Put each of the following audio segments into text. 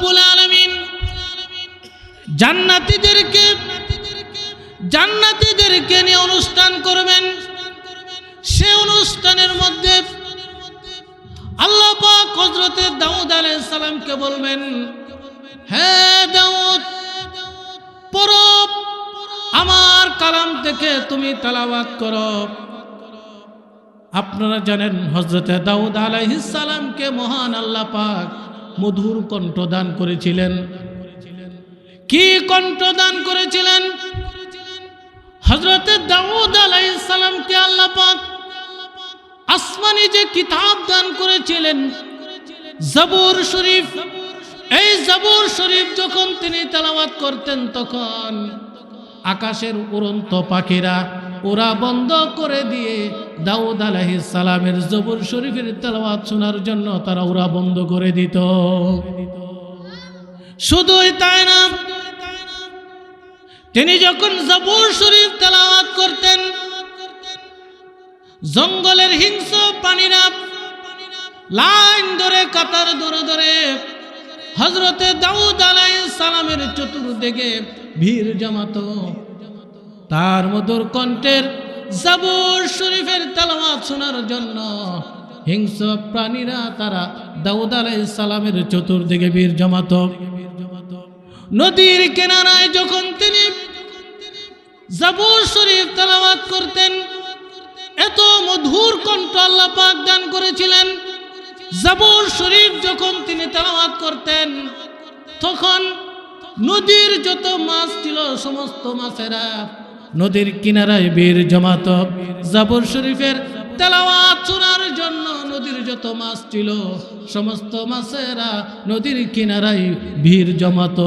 রব্বুল আলামিন জান্নাতীদেরকে জান্নাতীদেরকে নিয়ে অনুষ্ঠান করবেন। সে অনুষ্ঠানের মধ্যে আল্লাহ পাক দাউদ আলাইহিস সালামকে বলবেন হ্যাঁ দাউদ, পড়ো, আমার কালাম থেকে তুমি তেলাওয়াত করো। আপনারা জানেন হজরতে দাউদ আলাইহিস সালামকে মহান আল্লাহ পাক মধুর কণ্ঠ দান করেছিলেন। কি কণ্ঠ দান করেছিলেন? হজরতে দাউদ আলাইহিস সালামকে আল্লাহ পাক আসমানি যে কিতাব দান করেছিলেন, জবুর শরীফ, এই জবুর শরীফ যখন তিনি তেলাওয়াত করতেন তখন আকাশের উড়ন্ত পাখিরা ওরা বন্ধ করে দিয়ে দাউদ আলাইহিস সালামের জবুর শরীফের তেলাওয়াত শোনার জন্য তারা ওরা বন্ধ করে দিত। শুধুই তাই না, তিনি যখন জবুর শরীফ তেলাওয়াত করতেন, জঙ্গলের হিংস্র প্রাণীরা লাইন ধরে, কাতার ধরে ধরে হজরতে দাউদ আলাই সালামের চতুর্দিকে ভিড় জমাতো। তার মধুর কণ্ঠের জাবুর শরীফের তালাওয়াত শোনার জন্য হিংস্র প্রাণীরা তারা দাউদ আলাই সালামের চতুর্দিকে বীর জমাত। নদীর কিনারায় যখন তিনি জাবুর শরীফ তালাওয়াত করতেন, এত মধুর কণ্ঠ আল্লাহ পাক দান করেছিলেন। জাবুর শরীফ যখন তিনি তেলাওয়াত করতেন, তখন নদীর যত মাছ ছিল, সমস্ত মাছেরা নদীর কিনারায় বীর জমাত জাফর শরীফের তেলাওয়াত শোনার জন্য নদীর যত মাছ ছিল, সমস্ত মাছেরা নদীর কিনারায় ভিড় জমাত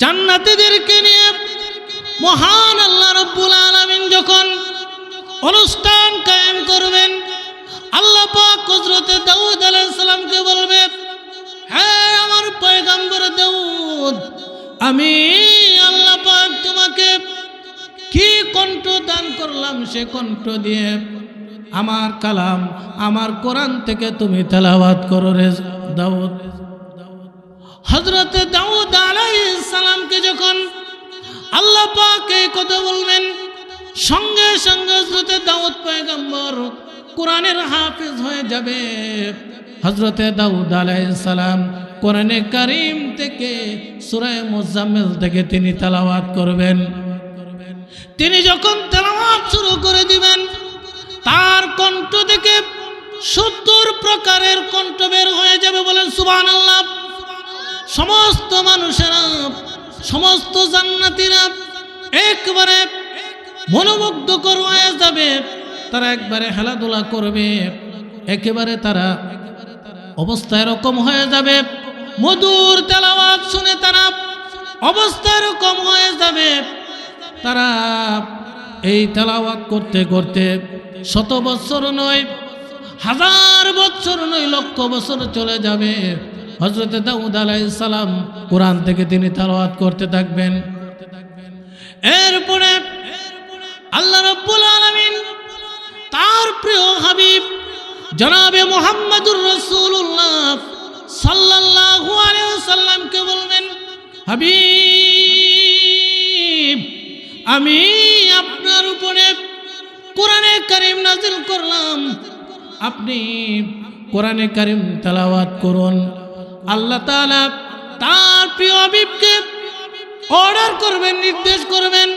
জান্নাতীদেরকে নিয়ে মহান আল্লাহ রব্বুল আলামিন যখন অনুষ্ঠান কায়েম করবেন, আল্লাহ পাক হযরতে দাউদ আলাইহিস সালামকে বলবে হ্যাঁ আমার পয়গম্বর দাউদ, আমি দান করলাম সে কণ্ঠ দিয়ে। আমার কালাম, আমার কোরআন থেকে তুমি তেলাওয়াত করো রে দাউদ। হজরতে দাউদ সালামকে যখন আল্লাহ পাক কথা বলবেন সঙ্গে সঙ্গে হজরতে দাউদ পয়গম্বর কোরআনের হাফিজ হয়ে যাবে। হজরতে দাউদ সালাম কোরআনে কারিম থেকে সুরায় মুজাম্মিল থেকে তিনি তেলাওয়াত করবেন। তিনি যখন তেলাওয়াত শুরু করে দিবেন, তার কণ্ঠ থেকে সত্তর প্রকারের কণ্ঠ বের হয়ে যাবে বলেন, সুবহানাল্লাহ। সমস্ত মানুষেরা, সমস্ত জান্নাতীরা একবারে মনোমুগ্ধকর হয়ে যাবে, তারা একবারে খেলাধুলা করবে, একেবারে তারা অবস্থা এরকম হয়ে যাবে। মধুর তেলাওয়াত শুনে তারা অবস্থা এরকম হয়ে যাবে। তারা এই তেলাওয়াত করতে করতে শত বছর নয়, হাজার বছর নয়, লক্ষ বছর চলে যাবে। হজরত দাউদ সালাম কোরআন থেকে তিনি তেলাওয়াত করতে থাকবেন। এরপরে আল্লাহ রাব্বুল আলামিন তার প্রিয় হাবিব জনাবে মুহাম্মদুর রাসূলুল্লাহ সাল্লাল্লাহু আলাইহি ওয়াসাল্লামকে বলবেন, হাবিব আমি আপনার উপরে কোরআনে কারিম নাজিল করলাম। আপনি কোরআনে কারিম তেলাওয়াত করুন। আল্লাহ তার প্রিয় হাবিবকে অর্ডার করবেন, নির্দেশ করবেন।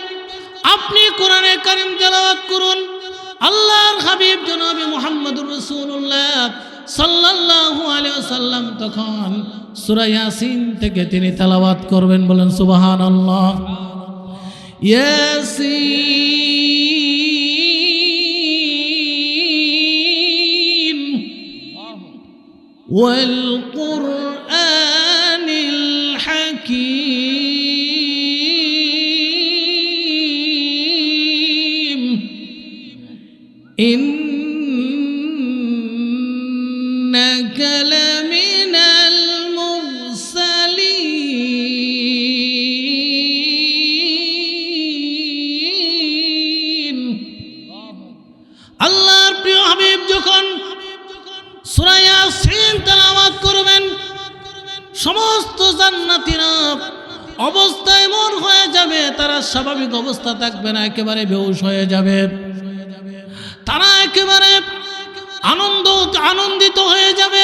আপনি কোরআনে কারিম তেলাওয়াত করুন। আল্লাহর হাবিব জনাবে মুহাম্মদুর রাসূলুল্লাহ সাল্লাল্লাহু আলাইহি ওয়াসাল্লাম তখন সূরা ইয়াসিন থেকে তিনি তেলাওয়াত করবেন বলেন, সুবহানাল্লাহ। ياسين والقرآن আল্লাহর প্রিয় হাবিব যখন সুরাইয়া করবেন, সমস্ত জান্নাতিরা অবস্থা এমন হয়ে যাবে, তারা স্বাভাবিক অবস্থা থাকবে না, একেবারে বেউস হয়ে যাবে। তারা একেবারে আনন্দ, আনন্দিত হয়ে যাবে।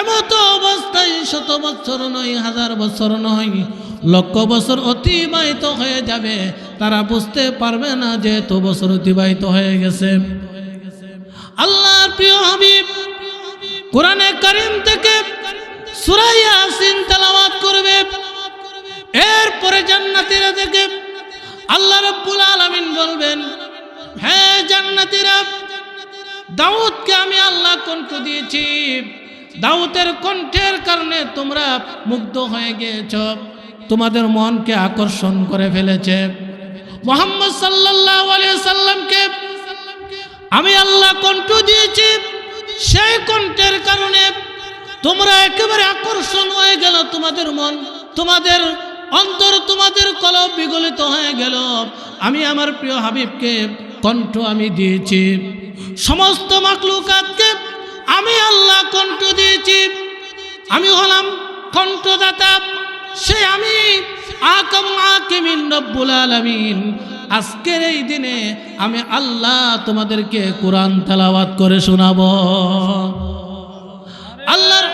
এমত অবস্থায় শত বছর নয়, হাজার বছর নয়, লক্ষ বছর অতিবাহিত হয়ে যাবে। তারা বুঝতে পারবে না যে এত বছর অতিবাহিত হয়ে গেছে। আল্লাহর প্রিয় হাবিব, কোরআনে কারিম থেকে সুরাইয়া আসিন তেলাওয়াত করবে। এরপরে জান্নাতীরা থেকে আল্লাহ রব্বুল আলামিন বলবেন হ্যাঁ জান্নাতীরা, দাউদকে আমি আল্লাহ কণ্ঠ দিয়েছি। দাউদের কণ্ঠের কারণে তোমরা মুগ্ধ হয়ে গিয়েছ। তোমাদের মনকে আকর্ষণ করে ফেলেছে। মোহাম্মদ সাল্লাহ সাল্লামকে আমি আল্লাহ কণ্ঠ দিয়েছি। সেই কণ্ঠের কারণে তোমরা একেবারে আকর্ষণ হয়ে গেল তোমাদের মন, তোমাদের অন্তর, তোমাদের কলব বিগলিত হয়ে গেল। আমি আমার প্রিয় হাবিবকে কণ্ঠ আমি দিয়েছি। সমস্ত মাকলুকাতকে আমি আল্লাহ কণ্ঠ দিয়েছি। আমি হলাম কণ্ঠদাতা, সে আমি আকাম আকিমিন রব্বুল আলামিন। আজকের এই দিনে আমি আল্লাহ তোমাদেরকে কোরআন তেলাওয়াত করে শোনাবো। আল্লাহর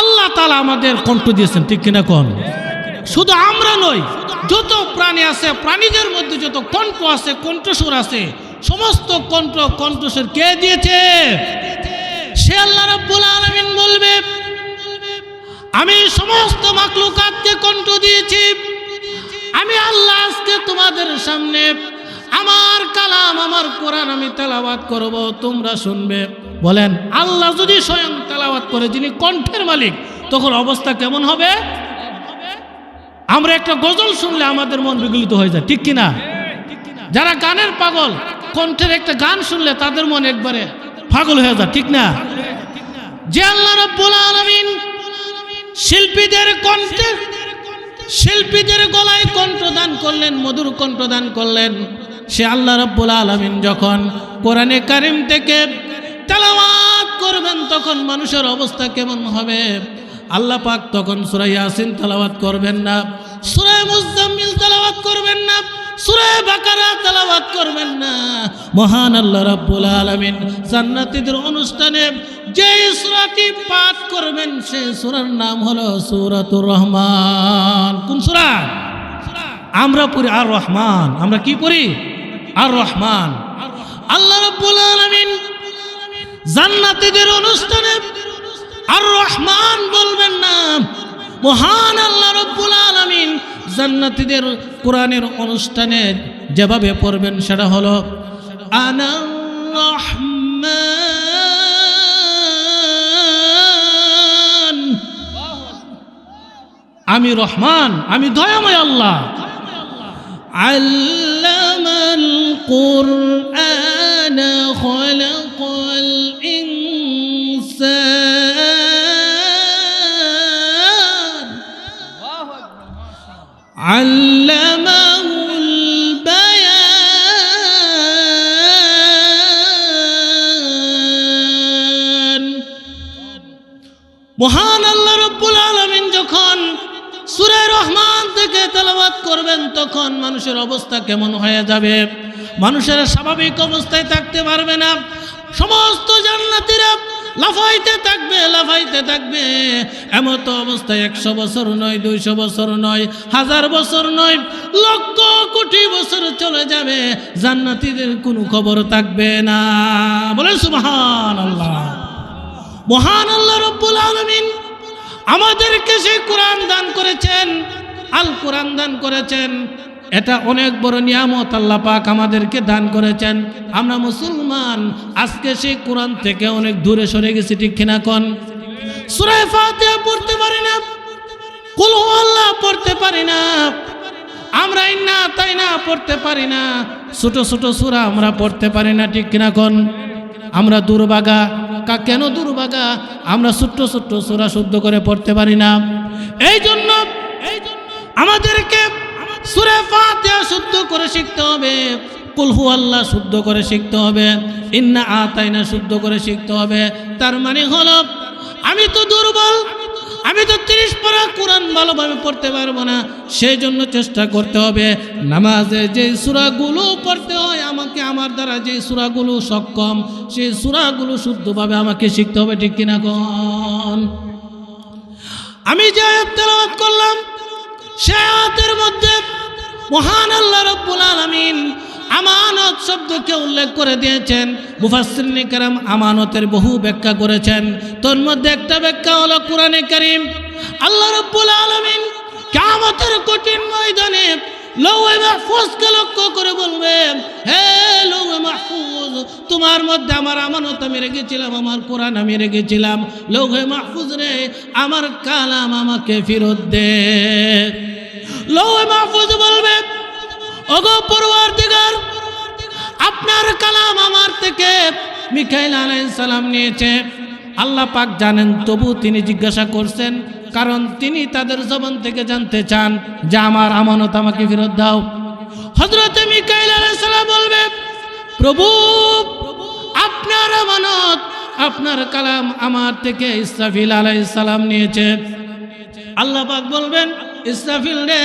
আল্লাহ তালা আমাদের কণ্ঠ দিয়েছেন ঠিক কিনা কোন? শুধু আমরা নই যত প্রাণী আছে, প্রাণীদের মধ্যে যত কণ্ঠ আছে, কণ্ঠস্বর আছে, সমস্ত কণ্ঠ, কণ্ঠস্বর কে দিয়েছে? সে আল্লাহ রাব্বুল আলামিন বলবে, আমি সমস্ত মাকলুকাতকে কণ্ঠ দিয়েছি। আমি আল্লাহ আজকে তোমাদের সামনে আমার কালাম, আমার কোরআন আমি তেলাওয়াত করব, তোমরা শুনবে। বলেন, আল্লাহ যদি স্বয়ং তেলাওয়াত করে, যিনি কণ্ঠের মালিক, তখন অবস্থা কেমন হবে? আমরা একটা গজল শুনলে আমাদের মন বিগলিত হয়ে যায়, ঠিক কিনা? যারা গানের পাগল, কণ্ঠের একটা গান শুনলে তাদের মন একবারে পাগল হয়ে যায়, ঠিক না? যে আল্লাহ রাব্বুল আলামিন শিল্পীদের কণ্ঠে, শিল্পীদের গলায় কণ্ঠদান করলেন, মধুর কণ্ঠদান করলেন, সে আল্লাহ রাব্বুল আলমিন যখন কোরআনে কারিম থেকে তেলাওয়াত করবেন, তখন মানুষের অবস্থা কেমন হবে? আল্লাহ পাক তখন সুরাই ইয়াসিন তেলাওয়াত করবেন না, সূরা মুজাম্মিল তেলাওয়াত করবেন না করবেন না। মহান অনুষ্ঠানে করবেন সূরার নাম হলো রহমান। আমরা পড়ি আর রহমান। আমরা কি পড়ি? আর রহমান। আল্লাহ রাব্বুল আলামিন জান্নাতীদের অনুষ্ঠানে আর রহমান বলবেন না। মহান আল্লাহ রব্বুল আলমিন জান্নাতিদের কোরআনের অনুষ্ঠানে যেভাবে পড়বেন, সেটা হলো আমি রহমান, আমি দয়াময় আল্লাহ। আল্লাহ কোরআন খলাক علمه البيان মহান আল্লাহ রব্বুল আলমিন যখন সুরে রহমান থেকে তেলাওয়াত করবেন তখন মানুষের অবস্থা কেমন হয়ে যাবে মানুষের স্বাভাবিক অবস্থায় থাকতে পারবে না সমস্ত জান্নাতীরা লাফাইতে থাকবে লাফাইতে থাকবে। এমত অবস্থায় একশো বছর নয়, দুইশো বছর নয়, হাজার বছর নয়, লক্ষ কোটি বছর চলে যাবে। জান্নাতীদের কোনো খবর থাকবে না। বলে সুবহান আল্লাহ মহান আল্লাহ রব্বুল আলমিন আমাদেরকে সে কোরআন দান করেছেন, আল কোরআন দান করেছেন। এটা অনেক বড় নিয়ামত আল্লাহ পাক আমাদেরকে দান করেছেন। আমরা মুসলমান, আজকে সেই কোরআন থেকে অনেক দূরে সরে গেছি, ঠিক কিনা কন? সুরায় ফাতিহা পড়তে পারি না। কুল আল্লাহ পড়তে পারি না। আমরা ইন্না তাই না পড়তে পারি না। ছোট ছোট সুরা আমরা পড়তে পারি না, ঠিক কিনা কন? আমরা দুর্বাগা কা, কেন দুর্বাগা আমরা ছোট্ট ছোট্ট সুরা শুদ্ধ করে পড়তে পারি না। এই জন্য এই জন্য আমাদেরকে সুরে ফাতিহা শুদ্ধ করে শিখতে হবে। কুলহু আল্লাহ শুদ্ধ করে শিখতে হবে। ইন্না আতাইনা শুদ্ধ করে শিখতে হবে। তার মানে হলো, আমি তো দুর্বল, আমি তো তিরিশ পড়া কোরআন ভালোভাবে পড়তে পারব না সেই জন্য চেষ্টা করতে হবে। নামাজে যে সুরাগুলো পড়তে হয়, আমাকে আমার দ্বারা যে সুরাগুলো সক্ষম, সেই সুরাগুলো শুদ্ধভাবে আমাকে শিখতে হবে, ঠিক কিনা কন? আমি যে তেলাওয়াত করলাম সে মধ্যে মহান আল্লাহ রব্বুল আলামিন আমানত শব্দকে উল্লেখ করে দিয়েছেন। মুফাসসিরিন কেরাম আমানতের বহু ব্যাখ্যা করেছেন। তোর মধ্যে একটা ব্যাখ্যা হলো কোরআনে কারীম। আল্লাহ রব্বুল আলামিন কিয়ামতের কঠিন ময়দানে লৌহে মাহফুজকে লক্ষ্য করে বলবে হে লৌহে মাহফুজ, তোমার মধ্যে আমার আমানত আমি রেখেছিলাম, আমার কোরআন আমি রেখেছিলাম। লৌহে মাহফুজ রে, আমার কালাম আমাকে ফেরত দে। লৌহে মাহফুজ বলবে ওগো দিগার আপনার কালাম আমার থেকে মিখাইল সালাম নিয়েছে। আল্লাহ পাক জানেন, তবু তিনি জিজ্ঞাসা করছেন, কারণ তিনি তাদের জবান থেকে জানতে চান যে আমার আমানত আমাকে ফেরত দাও। হজরতে মিকাইল আলাইহিস সালাম বলবে প্রভু, আপনার আমানত, আপনার কালাম আমার থেকে ইসরাফিল আলাইহিস সালাম নিয়েছে। আল্লাহ পাক বলবেন ইসরাফিল রে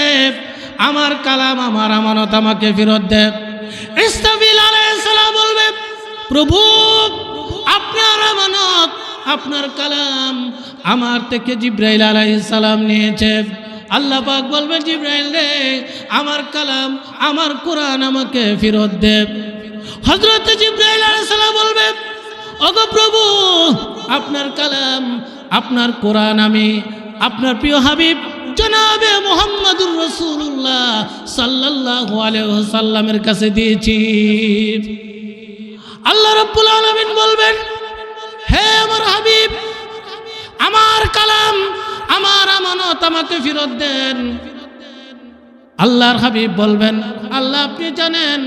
আমার কালাম, আমার আমানত আমাকে ফেরত দে ইসরাফিল আলাইহিস সালাম বলবে, প্রভু, আপনার আমানত, আপনার কালাম আমার থেকে জিব্রাইল আলাইহিস সালাম নিয়েছে। আল্লাহ পাক বলবে, জিব্রাইল রে, আমার কালাম, আমার কোরআন আমাকে ফেরত দে। হযরত জিব্রাইল আলাইহিস সালাম বলবে, ওগো প্রভু, আপনার কালাম, আপনার কোরআন আমি, আপনার প্রিয় হাবিব জনাবে মোহাম্মদুর রসুল্লাহ আলাইহি সাল্লামের কাছে দিয়েছি। আল্লাহ রাব্বুল আলামিন বলবেন, হে আমার হাবিব, আমার কালাম, আমার আমানত আমাকে ফেরত দেন। আল্লাহর হাবিব বলবেন, আল্লাহ আপনি জানেন,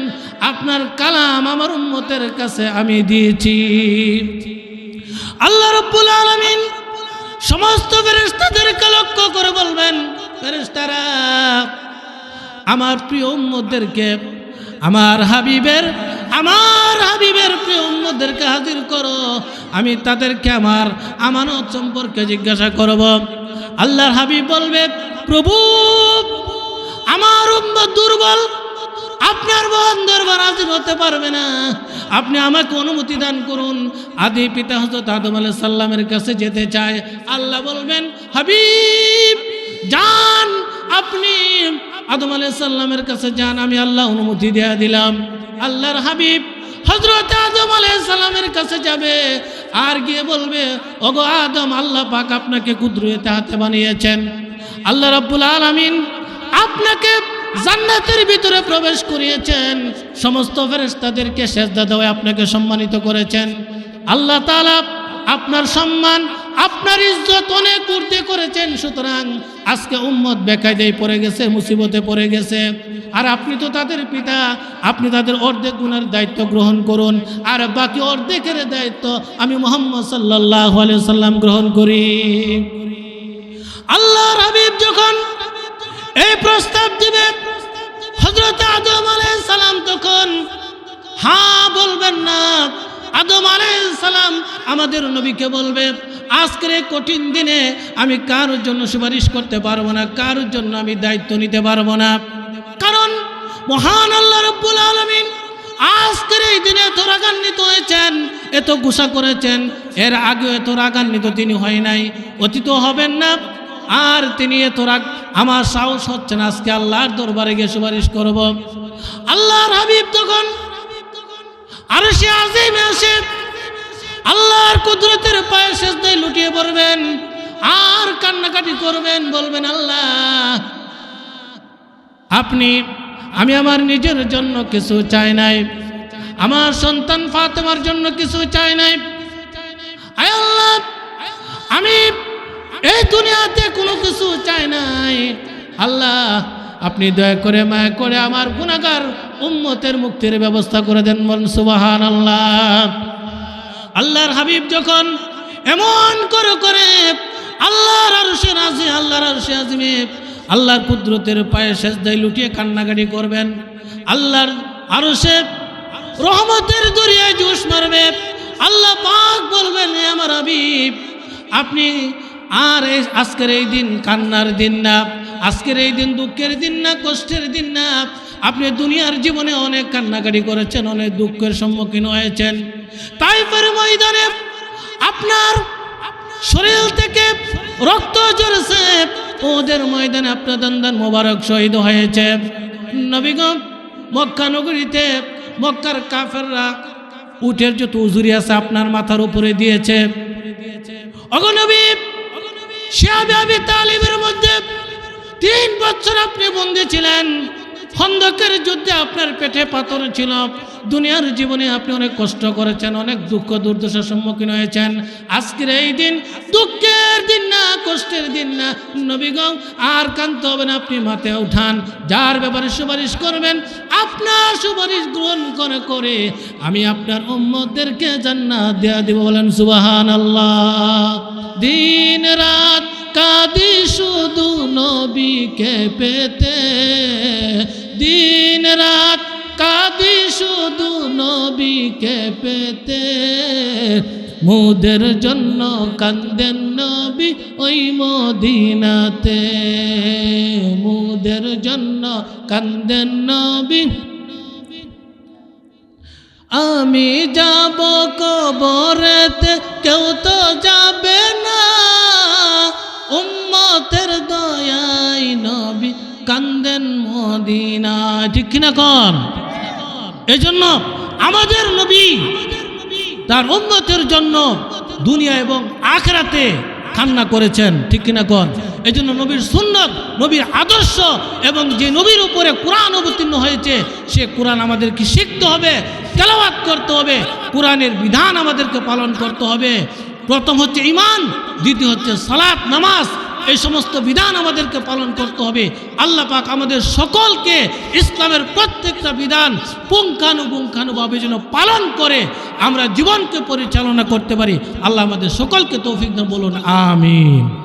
আপনার কালাম আমার উম্মতের কাছে আমি দিয়েছি। আল্লাহ রব্বুল আলামিন সমস্ত ফেরেশতাদেরকে লক্ষ্য করে বলবেন, ফেরেশতারা, আমার প্রিয় উম্মদেরকে আমার হাবিবের আমার হাবিবের প্রিয় উম্মদেরকে হাজির করো। আমি তাদেরকে আমার আমানত সম্পর্কে জিজ্ঞাসা করব। আল্লাহর হাবিব বলবে, প্রভু, আমার উম্মত দুর্বল আপনার দরবার হাজির হতে পারবে না। আপনি আমাকে অনুমতি দান করুন। আদি পিতা হজরত আদম আলাইহিস সাল্লামের কাছে যেতে চায়। আল্লাহ বলবেন, হাবিব, যান। আপনি আদম আলাইহিস সাল্লামের কাছে যান, আমি আল্লাহ অনুমতি দেয়া দিলাম। আল্লাহর হাবিব হজরত আদম আলাইহিস সালামের কাছে যাবে আর গিয়ে বলবে, ওগো আদম, আল্লাহ পাক আপনাকে কুদরতে হাতে বানিয়েছেন। আল্লাহ রাব্বুল আলামিন আপনাকে জান্নাতের ভিতরে প্রবেশ করিয়েছেন। সমস্ত ফেরেশতাদেরকে সেজদা দেওয়া আপনাকে সম্মানিত করেছেন। আল্লাহ তালা আপনার সম্মান, আপনার ইজ্জত অনেক ঊর্ধ্বে করেছেন। সুতরাং আজকে উম্মত বেকায়দায় পড়ে গেছে, মুসিবতে পড়ে গেছে। আর আপনি তো তাদের পিতা, আপনি তাদের অর্ধেক গুণের দায়িত্ব গ্রহণ করুন। আর বাকি অর্ধেকের দায়িত্ব আমি মোহাম্মদ সাল্লাহ সাল্লাম গ্রহণ করি। আল্লাহ হাবিব যখন এই প্রস্তাব দিবে হজরত আদম আলাইহিস সালাম তখন হ্যাঁ বলবেন না। আদম আলাইহিস সালাম আমাদের নবীকে বলবে, আজকের কঠিন দিনে আমি কারোর জন্য সুপারিশ করতে পারব না, কারোর জন্য আমি দায়িত্ব নিতে পারব না। কারণ, মহান আল্লাহ রব্বুল আলমিন আজকের এই দিনে এত রাগান্বিত হয়েছেন, এত গুসা করেছেন, এর আগেও এত রাগান্বিত তিনি হয় নাই অতীত হবেন না। আর তিনি এত রাগ, আমার সাহস হচ্ছে না, আজকে আল্লাহর দরবারে গিয়ে সুপারিশ করব। আল্লাহর হাবিব তখন, আর সে আজিমে আসে আল্লাহর কুদরতের পায়ে শেষদায় লুটিয়ে পড়বেন, আর কান্নাকাটি করবেন, বলবেন, আল্লাহ, আপনি, আমি আমার নিজের জন্য কিছু চাই নাই, আমার সন্তান ফাতেমার জন্য কিছু চাই নাই। আল্লাহ, আমি এই দুনিয়াতে কোনো কিছু চাই নাই। আল্লাহ, আপনি দয়া করে মায়া করে আমার গুণাগার উম্মতের মুক্তির ব্যবস্থা করে দেন বলেন সুবাহান আল্লাহ আল্লাহর হাবিব যখন এমন করে করে আল্লাহর আরশে রাজি আল্লাহর আরশে আজমে আল্লাহর কুদরতের পায়ে শেষ সেজদায় লুটিয়ে কান্নাকাটি করবেন, আল্লাহর আরও সে রহমতের দরিয়ায় জুস মারবে, আল্লাহ পাক বলবেন আমার হাবিব, আপনি আর এই আজকের এই দিন কান্নার দিন না, আজকের এই দিন দুঃখের দিন না, কষ্টের দিন না। আপনি দুনিয়ার জীবনে অনেক কান্নাকাটি করেছেন, অনেক দুঃখের সম্মুখীন হয়েছেন। তাই পরে ময়দানে আপনার শরীর থেকে রক্ত ঝরেছে। ওদের ময়দানে আপনার দান্দান মোবারক শহীদ হয়েছে। নবীগম মক্কা নগরীতে মক্কার কাফেররা উটের যত উজুরি আছে, আপনার মাথার উপরে দিয়েছে। অগনবী শিয়াবে আবি তালিবের মধ্যে তিন বছর আপনি বন্দী ছিলেন। খন্দকের যুদ্ধে আপনার পেটে পাথর ছিল। দুনিয়ার জীবনে আপনি অনেক কষ্ট করেছেন, অনেক দুঃখ দুর্দশার সম্মুখীন হয়েছেন। আজকের এই দিন দুঃখের দিন না, কষ্টের দিন না। নবীগং আর কানতে হবে না, আপনি মাথে উঠান। যার ব্যাপারে সুপারিশ করবেন, আপনার সুপারিশ গ্রহণ করে করে আমি আপনার উম্মতদেরকে জান্নাত দেয়া দিব বলেন সুবাহান আল্লাহ দিন রাত কাদি শুধু নবীকে পেতে। দিন রাত কাদি শুধু নবীকে পেতে। মুদের জন্য কান্দেন নবী ওই মদিনাতে। মুদের জন্য কান্দেন নবী। আমি যাব কবরেতে, কেউ তো যাবে না। উম্মতের দয়াই নবী কান্দেন মদিনা, ঠিক কিনা কন? এই জন্য আমাদের নবী, তার উম্মতের জন্য দুনিয়া এবং আখরাতে কান্না করেছেন, ঠিক কিনা কন? এই জন্য নবীর সুন্নত, নবীর আদর্শ এবং যে নবীর উপরে কোরআন অবতীর্ণ হয়েছে, সে কোরআন আমাদেরকে শিখতে হবে, তেলাওয়াত করতে হবে, কোরআনের বিধান আমাদেরকে পালন করতে হবে। প্রথম হচ্ছে ইমান দ্বিতীয় হচ্ছে সালাত, নামাজ এই সমস্ত বিধান আমাদেরকে পালন করতে হবে। আল্লাহ পাক আমাদের সকলকে ইসলামের প্রত্যেকটা বিধান পুঙ্খানুপুঙ্খানুভাবে যেন পালন করে, আমরা জীবনকে পরিচালনা করতে পারি। আল্লাহ আমাদের সকলকে তৌফিক বলুন, আমিন।